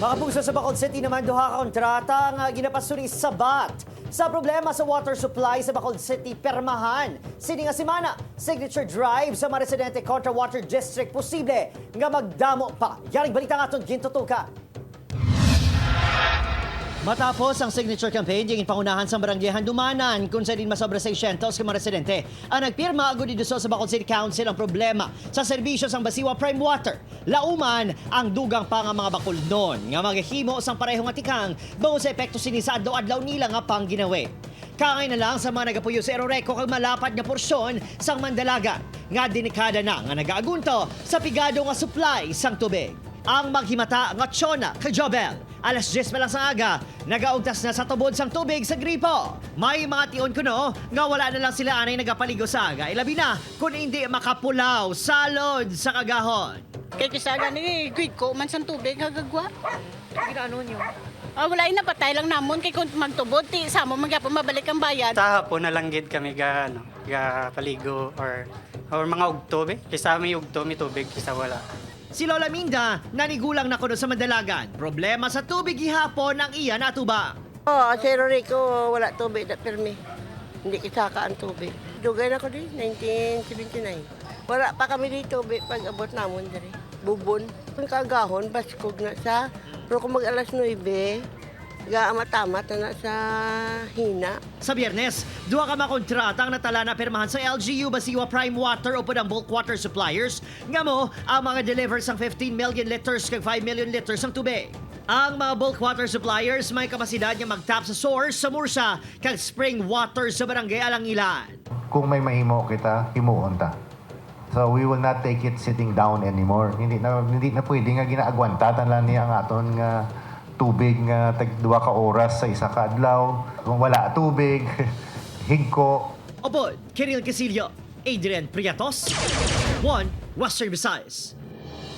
Mga puso sa Bacol City naman duha kontrata nga ginapasuri sa BAT. Sa problema sa water supply sa Bacol City, permahan. Sini nga simana, signature drive sa mga residente kontra water district posible nga magdamo pa. Yaring balita nga itong gintutukan. Matapos ang signature campaign, yung pangunahan sa barangay Dumanan, kung sa din masobra 600 ka mga residente, ang nagpirma agad dito sa Bacol City Council ang problema sa serbisyo sang Basiwa Prime Water. Lauman ang dugang pa nga mga bakul nun, nga maghihimo sang parehong atikang, bango sa epekto sinisad adlaw nila nga pang ginawi. Kangay na lang sa mga nagapuyo sa Eroreco kag malapad nga porsyon sang Mandalaga, nga dinikada na nga nagaagunto sa pigado nga supply sang tubig. Ang maghimata nga Chona kay Jobel. Alas 10 pa lang sa aga, nagaugtas na sa tubod sang tubig sa gripo. May mga tion ko no, nga wala na lang sila anay nagapaligo sa aga. Ilabi na kung hindi makapulaw, salod sa kagahon. Kay kisaga ni grid ko man sang tubig hagagwa. Ginaano nyo? Ah, wala ina patay lang namon kay kung magtubod ti samo magyapon mabalik ang bayad. Sa hapon na lang gid kami ga ano, ga paligo or or mga ugto be. Kisa may ugto, may tubig, kisa wala. Si Lola Minda, nanigulang na kuno sa Mandalagan. Problema sa tubig gihapon ang iya natuba. Oh, si Rorico, wala tubig na permi. Hindi kisaka ang tubig. Dugay na ko din, 1979. Wala pa kami dito tubig pag abot namon diri. Bubon. Kung kagahon, baskog na sa. Pero kung mag alas 9, gaamatamat na sa hina. Sa biyernes, duha ka makontrata ang natala na pirmahan sa LGU Basiwa Prime Water o ang bulk water suppliers nga mo ang mga delivers ang 15 million liters kag 5 million liters ng tubig. Ang mga bulk water suppliers may kapasidad nga mag-tap sa source sa Mursa kag spring water sa barangay Alangilan. kung may mahimo kita, himuon ta. So we will not take it sitting down anymore. Hindi na hindi na pwede nga ginaagwanta lang niya ang aton nga tubig nga tag duha ka oras sa isa ka adlaw. Kung wala tubig, higko, Opo, Kiril Casillo, Adrian Priatos, One Western Visayas.